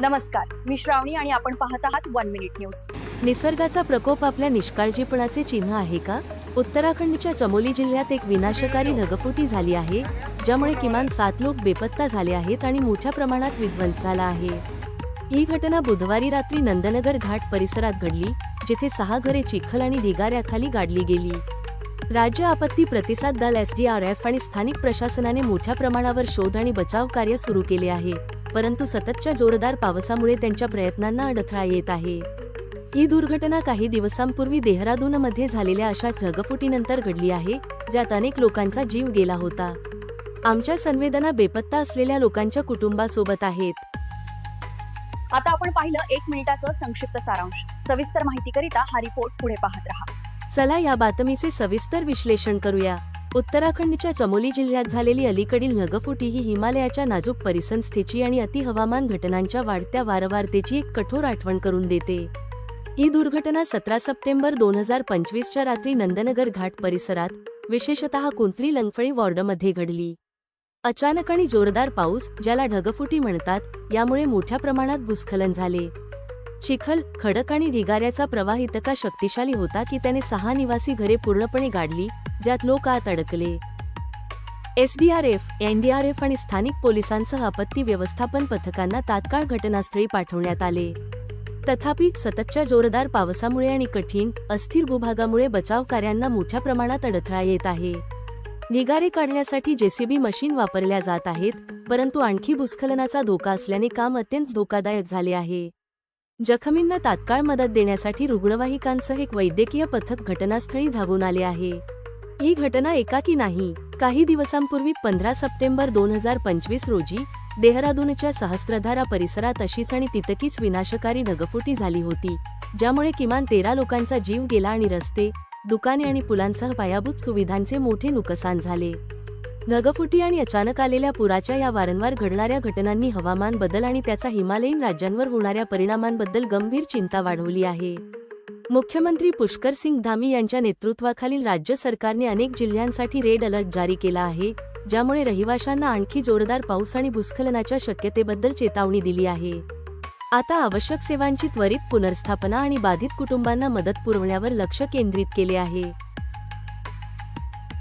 नमस्कार मी श्रावणी आणि आपण पाहत आहात वन मिनिट न्यूज निसर्गाचा प्रकोप आपल्या निष्काळजीपणाचे चिन्ह आहे का? उत्तराखंडच्या चमोली जिल्ह्यात एक विनाशकारी ढगफुटी झाली आहे ज्यामुळे किमान सात लोक बेपत्ता झाले आहेत आणि मोठ्या प्रमाणात विध्वंस झाला आहे. ही घटना बुधवारी रात्री नंदनगर घाट परिसरात घडली जिथे सहा घरे चिखल आणि ढिगाऱ्याखाली गाडली गेली. राज्य आपत्ती प्रतिसाद दल एसडीआरएफ आणि स्थानिक प्रशासनाने मोठ्या प्रमाणावर शोध आणि बचाव कार्य सुरू केले आहे. परंतु सततच्या जोरदार पावसामुळे त्यांच्या प्रयत्नांना अडथळा येत आहे. ही दुर्घटना काही दिवसांपूर्वी देहरादूनमध्ये झालेल्या अशा ढगफुटीनंतर घडली आहे ज्यात अनेक लोकांचा जीव गेला होता. आमच्या संवेदना बेपत्ता असलेल्या लोकांच्या कुटुंबासोबत आहेत. आता आपण पाहिलं एक मिनिटाचं संक्षिप्त सारांश. सविस्तर माहितीकरिता हा रिपोर्ट पुढे पाहत रहा. चला या बातमीचे सविस्तर विश्लेषण करूया. उत्तराखंडच्या चमोली जिल्ह्यात झालेली अलीकडील ढगफुटी ही हिमालयाच्या नाजूक परिसंस्थेची आणि अति हवामान घटनांच्या वाढत्या वारंवारतेची एक कठोर आठवण करून देते. ही दुर्घटना सतरा सप्टेंबर दोन हजार पंचवीसच्या रात्री नंदनगर घाट परिसरात विशेषतः कुंत्री लंगफळी वॉर्डमध्ये घडली. अचानक आणि जोरदार पाऊस ज्याला ढगफुटी म्हणतात यामुळे मोठ्या प्रमाणात भूस्खलन झाले. चिखल खडक आणि ढिगाऱ्याचा प्रवाह इतका शक्तिशाली होता की त्याने सहा निवासी घरे पूर्णपणे गाडली ज्यात लोक आत अडकले. एसडीआरएफ एनडीआरएफ आणि स्थानिक पोलिसांसह आपत्ती व्यवस्थापन पथकांना तात्काळ घटनास्थळी पाठवण्यात आले. तथापि सततच्या जोरदार पावसामुळे आणि कठीण अस्थिर भूभागामुळे बचाव कार्यांना मोठ्या प्रमाणात अडथळा येत आहे. निगारे काढण्यासाठी जेसीबी मशीन वापरल्या जात आहेत परंतु आणखी भूस्खलनाचा धोका असल्याने काम अत्यंत धोकादायक झाले आहे. जखमींना तात्काळ मदत देण्यासाठी रुग्णवाहिकांसह एक वैद्यकीय पथक घटनास्थळी धावून आले आहे. ही घटना एकाकी नाही. काही दिवसांपूर्वी पंधरा सप्टेंबर दोन हजार पंचवीस रोजी देहरादूनच्या सहस्त्रधारा परिसरात अशीच आणि तितकीच विनाशकारी ढगफुटी झाली होती ज्यामुळे किमान तेरा लोकांचा जीव गेला आणि रस्ते दुकाने आणि पुलांसह पायाभूत सुविधांचे मोठे नुकसान झाले. ढगफुटी आणि अचानक आलेल्या पुराच्या या वारंवार घडणाऱ्या घटनांनी हवामान बदल आणि त्याचा हिमालयीन राज्यांवर होणाऱ्या परिणामांबद्दल गंभीर चिंता वाढवली आहे. मुख्यमंत्री पुष्कर सिंग धामी यांच्या नेतृत्वाखालील राज्य सरकारने अनेक जिल्ह्यांसाठी रेड अलर्ट जारी केला आहे ज्यामुळे रहिवाशांना आणखी जोरदार पाऊस आणि भूस्खलनाच्या शक्यतेबद्दल चेतावणी दिली आहे. आता आवश्यक सेवांची त्वरित पुनर्स्थापना आणि बाधित कुटुंबांना मदत पुरवण्यावर लक्ष केंद्रित केले आहे.